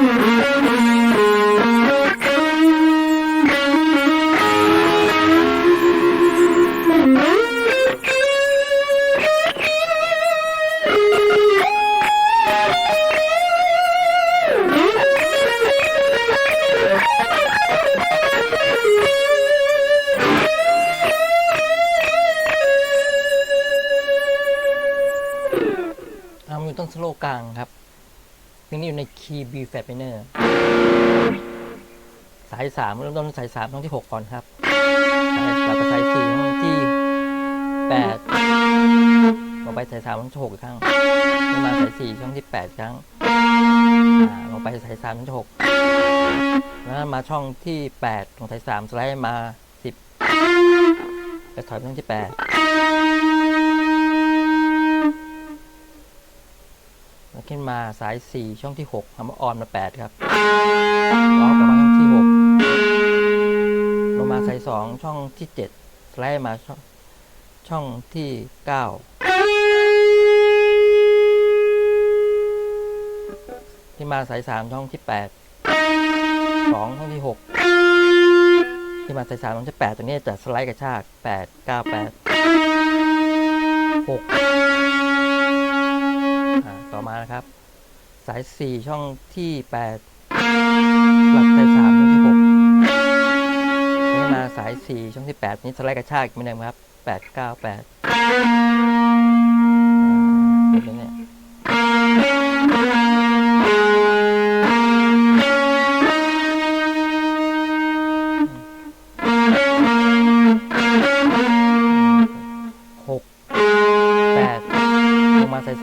อ่อยู่ต้นสโลกลางครับ เพลงนี้อยู่ในคีย์ B flat minor สายสามเริ่มต้นสายสามช่องที่หกก่อนครับสายต่อไปสายสี่ช่องที่แปดลงไปสายสามช่องที่หกอีกครั้งลงมาสายสี่ช่องที่แปดครั้งอ่าลงไปสายสามช่องที่หกแล้วมาช่องที่แปดของสายสามสไลด์มาสิบไปถอยไปช่องที่แปด ขึ้นมาสาย 4 ช่องที่6ทำมาออนมา 8 ครับออกกลับมาช่องที่ 6 ลงมาสาย 2 ช่องที่7สไลด์มาช่องช่องที่ 9 ที่มาสาย 3 ช่องที่ 8 2 ช่องที่ 6 ที่มาสาย 3 ช่องที่ 8 ตัวนี้จะสไลด์กระชาก 8 9 8 6อ่า ต่อมานะครับ สาย 4 ช่องที่ 8 หลักสาย3ช่องที่6นี่มาสาย 4 ช่องที่ 8 นี้สไลด์กระชากอีกเหมือนเดิมครับ 8 9 8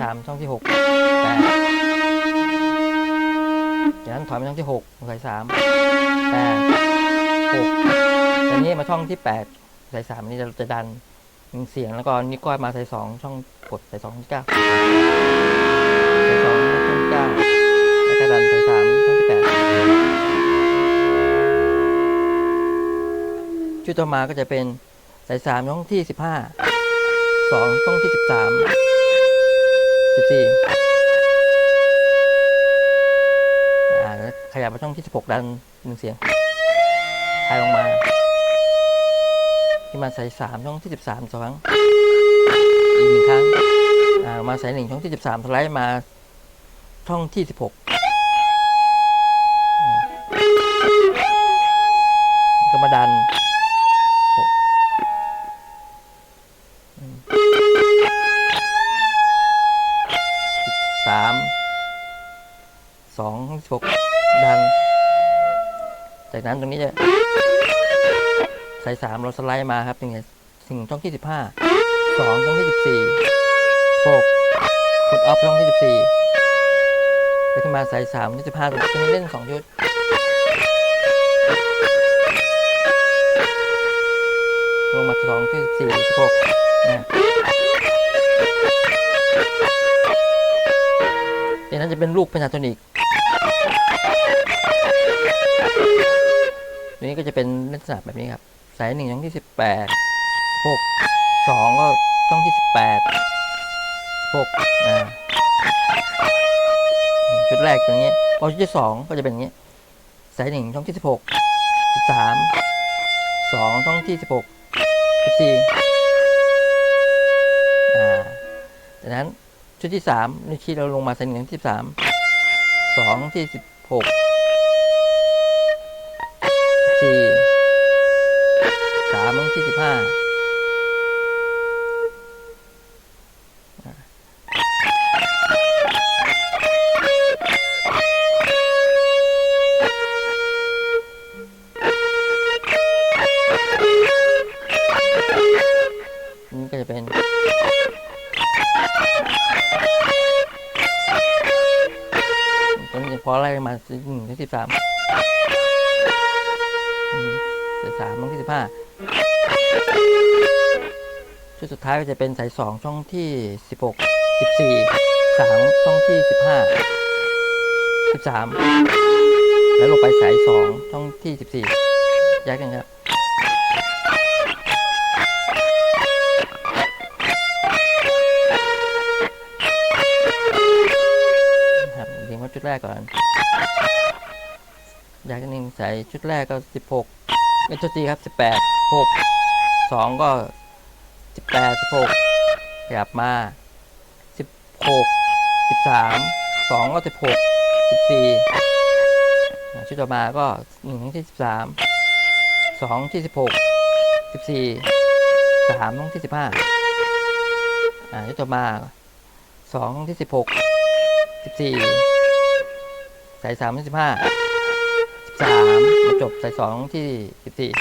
ามช่องที่6 8จากนั้นถอยมาช่องที่6สาย3 8 6จากนี้มาช่องที่8สาย3นี่จะจะดันเสียงแล้วก็นิ้วก้อยมาสายงช่องกดสาย2องที่เ9สาย2ช่องที่าแล้วก็ดันสาย3ช่องที่8ชุดต่อมาก็จะเป็นสาย3ช่องที่สิ15 2ช่องที่สิบสาม บมาช่องที่ 16 ดันหนึ่งเสียงคลายลงมา ที่มาใส่ 3 ช่องที่ 13สองครั้งอีกหนึ่งครั้งอ่ามาใส่หนึ่งช่องที่ 13สไลด์มาช่องที่ 16 ก็มาดันหกสิบสามสองหก ดัน จากนั้นตรงนี้จะสายสามเราสไลด์มาครับถึงถึงช่องที่สิบห้าสองช่องที่สิบสี่หกกดออฟช่องที่สิบสี่ไปขึ้นมาสายสามที่สิบห้าตรงนี้เล่นสองชุดลงมาสองที่สิบสี่สิบหกนะจากนั้นจะเป็นลูกเพนาโทนิก ตัวนี้ก็จะเป็นลักษณะแบบนี้ครับ สายหนึ่งช่องที่สิบแปดหกสองก็ช่องที่สิบแปดหกนะชุดแรกตรงนี้พอชุดที่สองก็จะเป็นอย่างนี้สายหนึ่งช่องที่สิบหกสิบสามสองช่องที่สิบหกสิบสี่อ่าจากนั้นชุดที่สามนิ้วชี้เราลงมาสายหนึ่งที่สิบสามสองที่สิบหก สี่สามครั้งที่สิบห้านี่ก็จะเป็นตรงนี้พอไล่มาหนึ่งสิบสาม สามลงที่สิบห้าชุดสุดท้ายก็จะเป็นสายสองช่องที่สิบหกสิบสี่สามช่องที่สิบห้าสิบสามแล้วลงไปสายสองช่องที่สิบสี่แยกกันครับครับเรียงว่าชุดแรกก่อนแยกกันหนึ่งสายชุดแรกก็สิบหก เมทรีครับสิบแปดหกสองก็สิบแปดสิบหกขยับมาสิบหกสิบสามสองก็สิบหกสิบสี่ชุดต่อมาก็หนึ่งที่สิบสามสองที่สิบหกสิบสี่สามที่สิบห้าชุดต่อมาสองที่สิบหกสิบสี่สายสามที่สิบห้า สามมาจบสายสองที่สิบสี่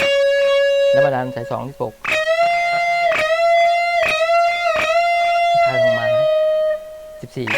แล้วมาดันสายสองที่หกคลายลงมาสิบสี่